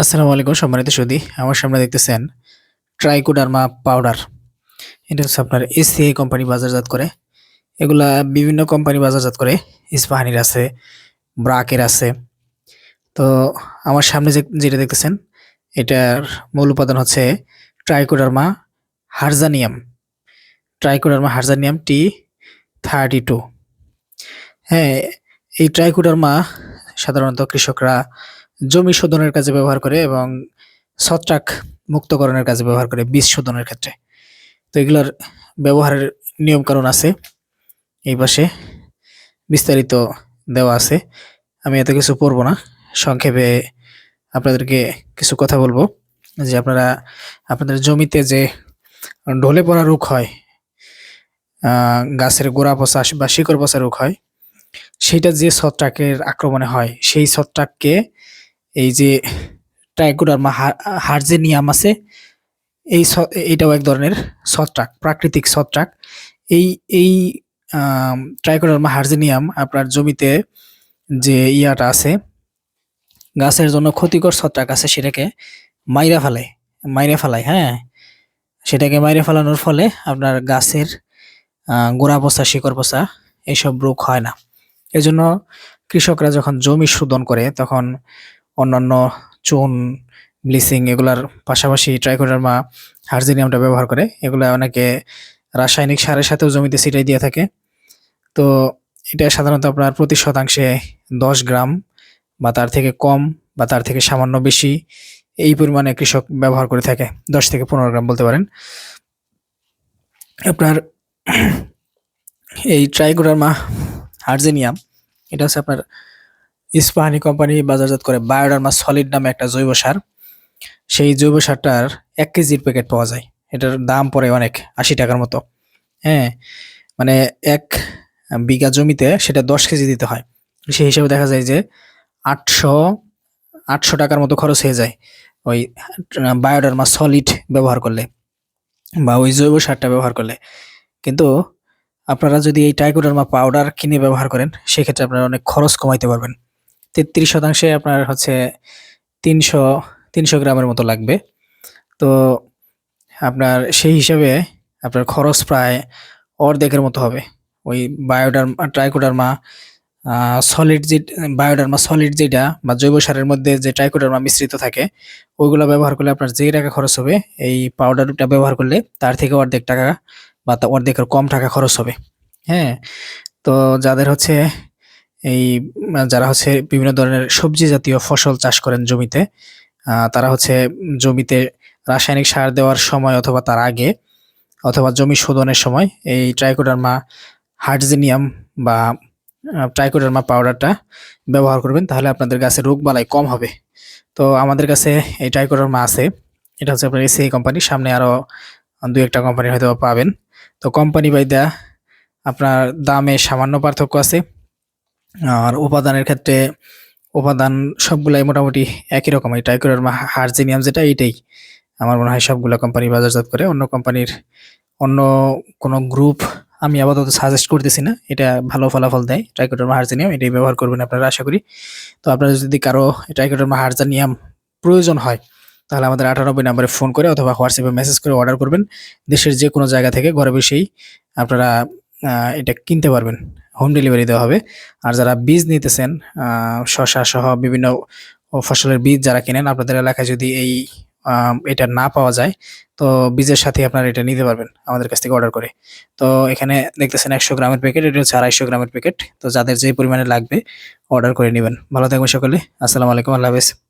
আসসালামু আলাইকুম, সম্মানিত সুদী। আমার সামনে দেখতেছেন ট্রাইকোডার্মা পাউডার। এটা হচ্ছে আপনার এসিআই কোম্পানি বাজারজাত করে। এগুলা বিভিন্ন কোম্পানি বাজারজাত করে। ইস্পাহানির আছে, ব্রাকের আছে। তো আমার সামনে যে যেটা দেখতেছেন, এটার মূল উপাদান হচ্ছে trichoderma harzianum. Trichoderma harzianum T thirty two. হ্যাঁ এই ট্রাইকোডার্মা সাধারণত কৃষকরা জমি শোধনের কাজে ব্যবহার করে এবং ছত্রাক মুক্তকরণের কাজে ব্যবহার করে বীজ শোধনের ক্ষেত্রে। তো এগুলোর ব্যবহারের নিয়ম কারণ আছে। এই পাশে বিস্তারিত দেওয়া আছে। আমি এত কিছু পড়ব না। সংক্ষেপে আপনাদেরকে কিছু কথা বলব। যে আপনারা, আপনাদের জমিতে যে ঢলে পড়া রোগ হয় গাছের গোড়া পচা বা শিকড় পচা রোগ হয়, সেটা যে ছত্রাকের আক্রমণে হয়, সেই ছত্রাককে এই যে ট্রাইকোডার্মা হার্জেনিয়াম আছে, এই এটাও এক ধরনের ছত্রাক, প্রাকৃতিক ছত্রাক। এই এই ট্রাইকোডার্মা হার্জেনিয়াম আপনার জমিতে যে ইয়াটা আছে, গাছের জন্য ক্ষতিকর ছত্রাক আছে সেটাকে মাইরা ফেলায় মাইরা ফেলায় হ্যাঁ? সেটাকে মাইরা ফেলানোর ফলে আপনার গাছের গোড়া পচা, শিকড় পচা এইসব রোগ হয় না। এজন্য কৃষকরা যখন জমি শোধন করে তখন অন্যান্য চুন, ব্লিচিং এগুলার পাশাপাশি ট্রাইকোডার্মা, হার্জিনিয়ামটা ব্যবহার করে। এগুলো অনেকে রাসায়নিক সারের সাথেও জমিতে ছিটাই দিয়ে থাকে। তো এটা সাধারণত আপনার প্রতি শতাংশে দশ গ্রাম বা তার থেকে কম বা তার থেকে সামান্য বেশি এই পরিমাণে কৃষক ব্যবহার করে থাকে। দশ থেকে পনেরো গ্রাম বলতে পারেন। আপনার এই ট্রাইকোডার্মা, হার্জেনিয়াম, এটা হচ্ছে আপনার ইস্পাহানি কোম্পানি বাজারজাত করে বায়োডার্মা সলিড নামে একটা জৈব সার। সেই জৈব সারটার এক কেজির প্যাকেট পাওয়া যায়। এটার দাম পড়ে অনেক, আশি টাকার মতো। হ্যাঁ মানে এক বিঘা জমিতে সেটা দশ কেজি দিতে হয়। সেই হিসেবে দেখা যায় যে আটশো আটশো টাকার মতো খরচ হয়ে যায় ওই বায়োডার্মা সলিড ব্যবহার করলে বা ওই জৈব সারটা ব্যবহার করলে। কিন্তু আপনারা যদি এই টাইকোডার্মা পাউডার কিনে ব্যবহার করেন, সেক্ষেত্রে আপনারা অনেক খরচ কমাইতে পারবেন। তেত্রিশ শতাংশে আপনার হচ্ছে তিনশো তিনশো গ্রামের মতো লাগবে। তো আপনার সেই হিসাবে আপনার খরচ প্রায় অর্ধেকের মতো হবে। ওই বায়োডার্মা, ট্রাইকোডার্মা সলিড যে, বায়োডার্মা, সলিড যেটা বা জৈব সারের মধ্যে যে ট্রাইকোডার্মা মিশ্রিত থাকে, ওইগুলো ব্যবহার করলে আপনার যে টাকা খরচ হবে, এই পাউডারটা ব্যবহার করলে তার থেকে অর্ধেক টাকা বা তা অর্ধেকের কম টাকা খরচ হবে। হ্যাঁ তো যাদের হচ্ছে এই যারা হচ্ছে বিভিন্ন ধরনের সবজি জাতীয় ফসল চাষ করেন জমিতে তারা হচ্ছে জমিতে রাসায়নিক সার দেওয়ার সময় অথবা তার আগে অথবা জমি শোধনের সময় এই ট্রাইকোডার্মা হার্টজেনিয়াম বা ট্রাইকোডার্মা পাউডারটা ব্যবহার করবেন, তাহলে আপনাদের গাছে রোগ বালাই কম হবে। তো আমাদের কাছে এই ট্রাইকোডার্মা আছে, এটা হচ্ছে আপনার এসিআই কোম্পানি, সামনে আরও দু একটা কোম্পানি হয়তো পাবেন। তো কোম্পানি বাইদা আপনার দামে সামান্য পার্থক্য আছে আর উপাদানের ক্ষেত্রে উপাদান সবগুলাই মোটামুটি একই রকম এই টাইকোডার্মা হার্জিনিয়াম যেটা, এইটাই। আমার মনে হয় সবগুলো কোম্পানি বাজারজাত করে। অন্য কোম্পানির অন্য কোনো গ্রুপ আমি আপাতত সাজেস্ট করতেছি না। এটা ভালো ফলাফল দেয়। ট্রাইকোডার্মা হার্জিনিয়াম এটাই ব্যবহার করবেন আপনারা, আশা করি। তো আপনারা যদি কারও ট্রাইকোডার্মা হার্জিনিয়াম প্রয়োজন হয়, তাহলে আমাদের আটানব্বই নাম্বারে ফোন করে অথবা হোয়াটসঅ্যাপে মেসেজ করে অর্ডার করবেন। দেশের যে কোনো জায়গা থেকে, ঘরে বসেই আপনারা এটা কিনতে পারবেন। হোম ডেলিভারি দেওয়া হবে। আর যারা বীজ নিতেছেন শসা সহ বিভিন্ন ফসলের বীজ যারা কেনেন, আপনাদের এলাকায় যদি এই এটা না পাওয়া যায়, তো বীজের সাথে আপনারা এটা নিতে পারবেন আমাদের কাছ থেকে অর্ডার করে। তো এখানে দেখতেছেন একশো গ্রামের প্যাকেট এটা হচ্ছে আড়াইশো গ্রামের প্যাকেট তো যাদের যে পরিমাণে লাগবে অর্ডার করে নেবেন। ভালো থাকবেন সকলে, আসসালামু আলাইকুম, আল্লাহ হাফেজ।